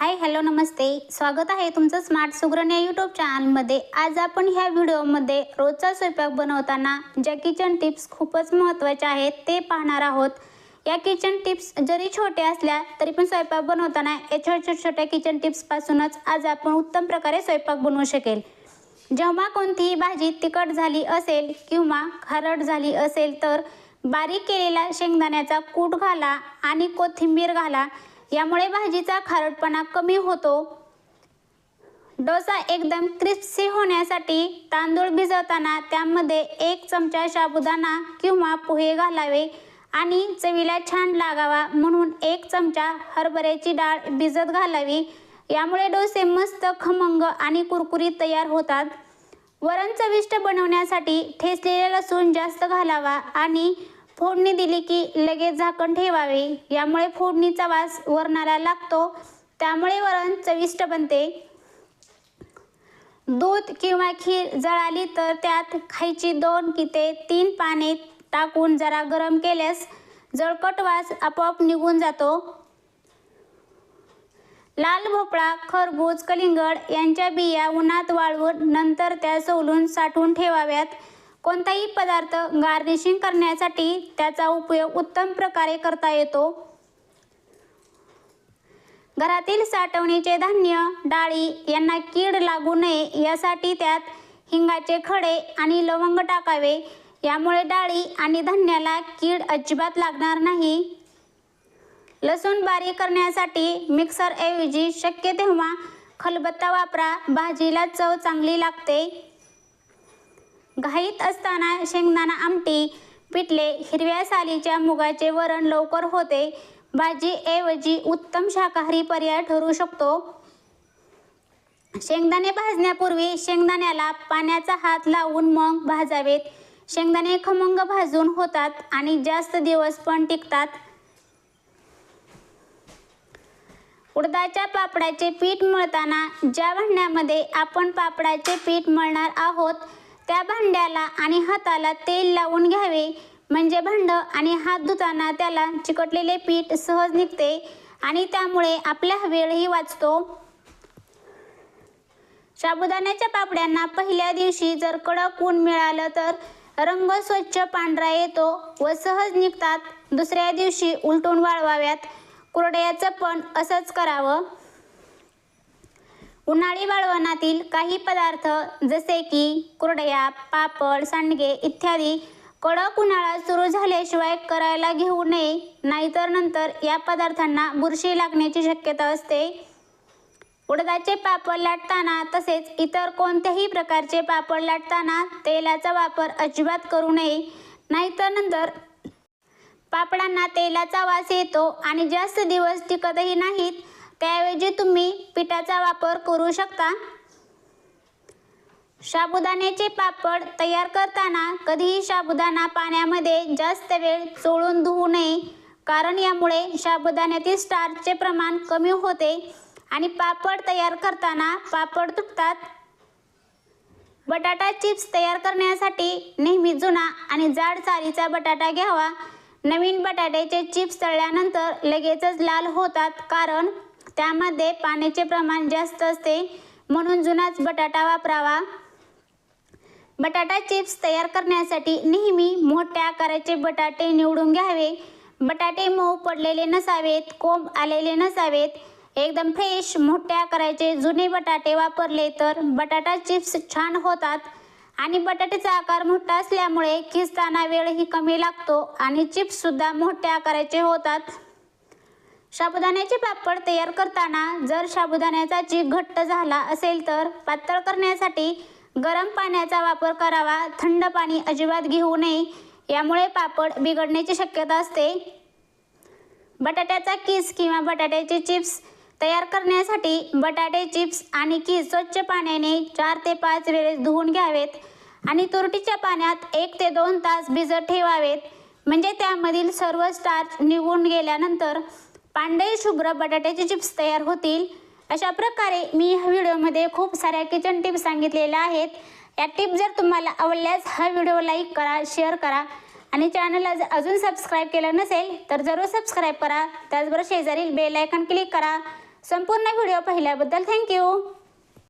Hi hello नमस्ते. स्वागत आहे तुमचं स्मार्ट सुग्रण या यूट्यूब चॅनलमध्ये आज आपण ह्या व्हिडिओमध्ये रोजचा स्वयंपाक बनवताना ज्या किचन टिप्स खूपच महत्त्वाच्या आहेत ते पाहणार आहोत. या किचन टिप्स जरी छोट्या असल्या तरी पण स्वयंपाक बनवताना या छोट्या छोट्या किचन टिप्सपासूनच आज आपण उत्तम प्रकारे स्वयंपाक बनवू शकेल. जेव्हा कोणतीही भाजी तिखट झाली असेल किंवा खारट झाली असेल तर बारीक केलेला शेंगदाण्याचा कूट घाला आणि कोथिंबीर घाला. यामुळे भाजीचा खारटपणा कमी होतो. डोसा एकदम क्रिस्पी होण्यासाठी तांदूळ भिजवताना त्यामध्ये एक चमचा साबुदाणा किंवा पोहे घालावे आणि चवीला छान लागावा म्हणून एक चमचा हरभऱ्याची डाळ भिजत घालावी. यामुळे डोसे मस्त खमंग आणि कुरकुरीत तयार होतात. वरण चविष्ट बनवण्यासाठी ठेचलेला लसूण जास्त घालावा आणि फोडणी दिली की लगेच झाकण ठेवावे. यामुळे फोडणीचा वास वरणाला लागतो. त्यामुळे वरण चविष्ट बनते. दूध किंवा खीर जळाली तर त्यात खायची दोन की ते तीन पाने टाकून जरा गरम केल्यास जळकट वास आपोआप निघून जातो. लाल भोपळा खरबूज कलिंगड यांच्या बिया उन्हात वाळवून नंतर त्या सोलून साठवून ठेवाव्यात. कोणताही पदार्थ गार्निशिंग करण्यासाठी त्याचा उपयोग उत्तम प्रकारे करता येतो. घरातील साठवणीचे धान्य डाळी यांना कीड लागू नये यासाठी त्यात हिंगाचे खडे आणि लवंग टाकावे. यामुळे डाळी आणि धान्याला कीड अजिबात लागणार नाही. लसूण बारीक करण्यासाठी मिक्सरऐवजी शक्य तेव्हा खलबत्ता वापरा. भाजीला चव चांगली लागते. घाईत असताना शेंगदाणा आमटी पिठले हिरव्या सालीच्या मुगाचे वरण लवकर होते. भाजीऐवजी उत्तम शाकाहारी पर्याय ठरू शकतो. शेंगदाणे भाजण्यापूर्वी शेंगदाण्याला पाण्याचा हात लावून मग भाजावेत. शेंगदाणे खमंग भाजून होतात आणि जास्त दिवस पण टिकतात. उडदाच्या पापडाचे पीठ मळताना ज्या भांड्यामध्ये आपण पापडाचे पीठ मळणार आहोत त्या भांड्याला आणि हाताला तेल लावून घ्यावे. म्हणजे भांड आणि हात धुताना त्याला चिकटलेले पीठ सहज निघते आणि त्यामुळे आपला वेळही वाचतो. साबुदाण्याच्या पापड्यांना पहिल्या दिवशी जर कडक ऊन मिळालं तर रंग स्वच्छ पांढरा येतो व सहज निघतात. दुसऱ्या दिवशी उलटून वाळवाव्यात. कुरड्याचं पण असंच करावं. उन्हाळी वाळवणातील काही पदार्थ जसे की कुरडया पापड सांडगे इत्यादी कडक उन्हाळा सुरू झाल्याशिवाय करायला घेऊ नये. नाहीतर नंतर या पदार्थांना बुरशी लागण्याची शक्यता असते. उडदाचे पापड लाटताना तसेच इतर कोणत्याही प्रकारचे पापड लाटताना तेलाचा वापर अजिबात करू नये. नाहीतर नंतर पापडांना तेलाचा वास येतो आणि जास्त दिवस टिकतही नाहीत. त्याऐवजी तुम्ही पिठाचा वापर करू शकता. साबुदाण्याचे पापड तयार करताना कधीही साबुदाणा पाण्यामध्ये जास्त वेळ चोळून धुवू नये कारण यामुळे साबुदाण्यातील स्टार्चचे प्रमाण कमी होते आणि पापड तयार करताना पापड तुटतात. बटाटा चिप्स तयार करण्यासाठी नेहमी जुना आणि जाड चारीचा बटाटा घ्यावा. नवीन बटाट्याचे चिप्स तळल्यानंतर लगेचच लाल होतात कारण त्यामध्ये पाण्याचे प्रमाण जास्त असते. म्हणून जुनाच बटाटा वापरावा. बटाटा चिप्स तयार करण्यासाठी नेहमी मोठ्या आकाराचे बटाटे निवडून घ्यावे. बटाटे मऊ पडलेले नसावेत कोंब आलेले नसावेत. एकदम फ्रेश मोठ्या आकाराचे जुने बटाटे वापरले तर बटाटा चिप्स छान होतात. आणि बटाट्याचा आकार मोठा असल्यामुळे खिसताना वेळही कमी लागतो आणि चिप्ससुद्धा मोठ्या आकाराचे होतात. साबुदाण्याचे पापड तयार करताना जर साबुदाण्याचा चीक घट्ट झाला असेल तर पातळ करण्यासाठी गरम पाण्याचा वापर करावा. थंड पाणी अजिबात घेऊ नये. यामुळे पापड बिघडण्याची शक्यता असते. बटाट्याचा किस किंवा बटाट्याचे चिप्स तयार करण्यासाठी बटाटे चिप्स आणि किस स्वच्छ पाण्याने चार ते पाच वेळेस धुवून घ्यावेत आणि तुरटीच्या पाण्यात एक ते दोन तास भिजत ठेवावेत. म्हणजे त्यामधील सर्व स्टार्च निघून गेल्यानंतर पांढरे शुभ्र बटाट्याचे चिप्स तयार होतील. अशा प्रकारे मी ह्या व्हिडिओमध्ये खूप साऱ्या किचन टिप्स सांगितलेल्या आहेत. या टिप जर तुम्हाला आवडल्यास हा व्हिडिओ लाईक करा शेअर करा आणि चॅनलला जर अजून सबस्क्राईब केलं नसेल तर जरूर सबस्क्राईब करा. त्याचबरोबर शेजारील बेल आयकॉन क्लिक करा. संपूर्ण व्हिडिओ पाहिल्याबद्दल थँक्यू